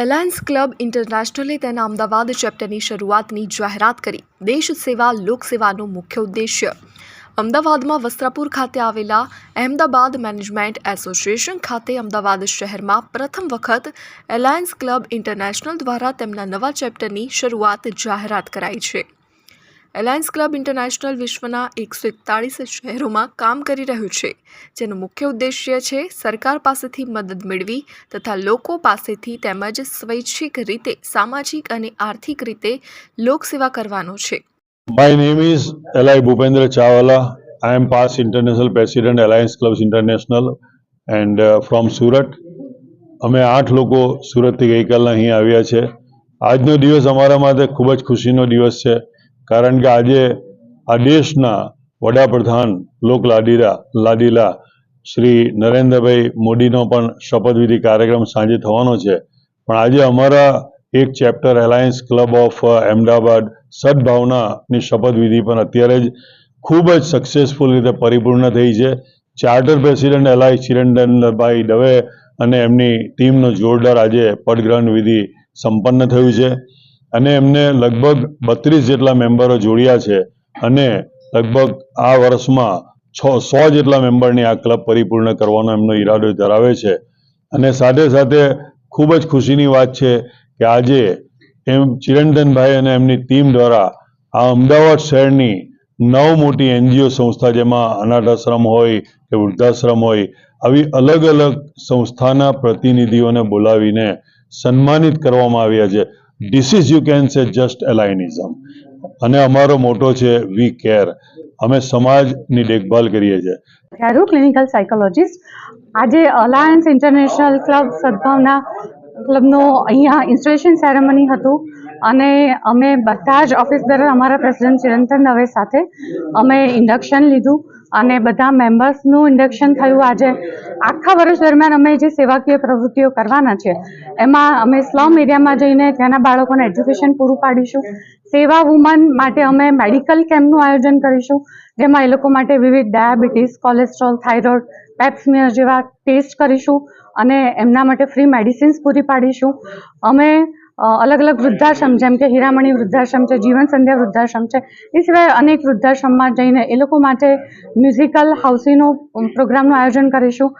Alliance club ઇન્ટરનેશનલે તેના અમદાવાદ ચેપ્ટરની શરૂઆતની જાહેરાત કરી. દેશ સેવા લોકસેવાનો મુખ્ય ઉદ્દેશ્ય. અમદાવાદમાં વસ્ત્રાપુર ખાતે આવેલા અહેમદાબાદ મેનેજમેન્ટ એસોસિએશન ખાતે અમદાવાદ શહેરમાં પ્રથમ વખત એલાયન્સ ક્લબ ઇન્ટરનેશનલ દ્વારા તેમના નવા ચેપ્ટરની શરૂઆત જાહેરાત કરાઈ છે. એલાયન્સ ક્લબ ઇન્ટરનેશનલ વિશ્વના એકસો એકતાળીસ શહેરોમાં કામ કરી રહ્યું છે. જેનો મુખ્ય ઉદ્દેશ્ય છે સરકાર પાસેથી મદદ મેળવી તથા લોકો પાસેથી તેમજ સ્વૈચ્છિક રીતે, સામાજિક અને આર્થિક રીતે લોકસેવા કરવાનો છે. My name is Eli Bhupendra Chawla I am past international president alliance club international and from Surat અમે આઠ લોકો સુરતથી ગઈકાલના અહીં આવ્યા છે. આજનો દિવસ અમારા માટે ખૂબ જ ખુશીનો દિવસ છે. કારણ કે આજે આ દેશના વડાપ્રધાન લોક લાડીલા લાડીલા શ્રી નરેન્દ્રભાઈ મોદીનો પણ શપથવિધિ કાર્યક્રમ સાંજે થવાનો છે. પણ આજે અમારા એક chapter alliance club of Ahmedabad સદભાવનાની શપથવિધિ પણ અત્યારે જ ખૂબ જ સક્સેસફુલ રીતે પરિપૂર્ણ થઈ છે. ચાર્ટર પ્રેસિડેન્ટ એલાય ચિરંદનભાઈ દવે અને એમની ટીમનો જોરદાર આજે પદગ્રહણ વિધિ સંપન્ન થયું છે. અને એમને લગભગ બત્રીસ જેટલા મેમ્બરો જોડ્યા છે અને લગભગ આ વર્ષમાં છ, સો જેટલા મેમ્બરની આ ક્લબ પરિપૂર્ણ કરવાનો એમનો ઈરાદો ધરાવે છે. અને સાથે સાથે ખૂબ જ ખુશીની વાત છે કે આજે એમ ચિરંતનભાઈ અને એમની ટીમ દ્વારા આ અમદાવાદ શહેરની નવ મોટી એનજીઓ સંસ્થા જેમાં અનાથ આશ્રમ હોય કે વૃદ્ધાશ્રમ હોય, આવી અલગ અલગ સંસ્થાના પ્રતિનિધિઓને બોલાવીને સન્માનિત કરવામાં આવ્યા છે. This is you can say just એલાઇનિઝમ અને અમારો મોટો છે વી કેર અમે સમાજની દેખભાલ કરીએ છીએ. ખ્યારુ ક્લિનિકલ સાયકોલોજીસ્ટ આજે અલાયન્સ ઇન્ટરનેશનલ ક્લબ સદભાવના ક્લબનો અહીંયા ઇન્સ્ટોલેશન સેરેમની હતું. અને અમે બધા જ ઓફિસ દર અમારા પ્રેસિડેન્ટ ચિરંતન દવે સાથે અમે ઇન્ડક્શન લીધું. અને બધા મેમ્બર્સનું ઇન્ડક્શન થયું આજે. આખા વર્ષ દરમિયાન અમે જે સેવાકીય પ્રવૃત્તિઓ કરવાના છે, એમાં અમે સ્લમ એરિયામાં જઈને ત્યાંના બાળકોને એજ્યુકેશન પૂરું પાડીશું. સેવા વુમન માટે અમે મેડિકલ કેમ્પનું આયોજન કરીશું, જેમાં એ લોકો માટે વિવિધ ડાયાબિટીસ કોલેસ્ટ્રોલ થાઇરોઇડ પેપ્સમિયર જેવા ટેસ્ટ કરીશું અને એમના માટે ફ્રી મેડિસિન્સ પૂરી પાડીશું. અમે અલગ અલગ વૃદ્ધાશ્રમ, જેમ કે હીરામણી વૃદ્ધાશ્રમ છે, જીવન સંધ્યા વૃદ્ધાશ્રમ છે, એ સિવાય અનેક વૃદ્ધાશ્રમમાં જઈને એ લોકો માટે મ્યુઝિકલ હાઉસીનો પ્રોગ્રામનું આયોજન કરીશું.